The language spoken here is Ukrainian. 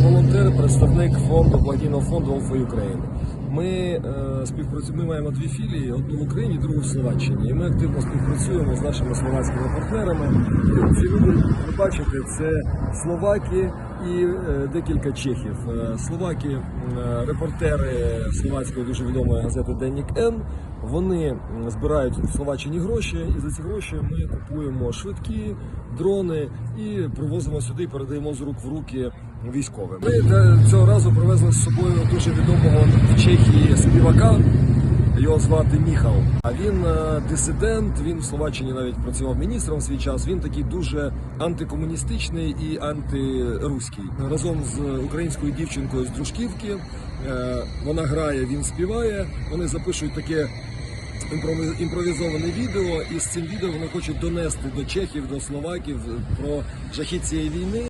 представник фонду благодійного фонду All Ukraine. Ми е, співпрацюємо. Ми маємо дві філії: одну в Україні, другу в Словаччині. І ми активно співпрацюємо з нашими словацькими партнерами. Ці люди, ви бачите, це словаки і е, декілька чехів. Е, Словаки, е, репортери словацької дуже відомої газети Деннік Н. Вони збирають в Словаччині гроші, і за ці гроші ми купуємо швидкі, дрони і привозимо сюди передаємо з рук в руки військовим. Ми цього разу привезли з собою дуже відомого в Чехії співака. Його звати Міхал. А він е, дисидент. Він в Словаччині навіть працював міністром в свій час. Він такий дуже антикомуністичний і антируський. Разом з українською дівчинкою з дружківки. е, Вона грає, він співає. Вони запишуть таке імпровізоване відео, і з цим відео вони хочуть донести до чехів, до словаків про жахіт цієї війни.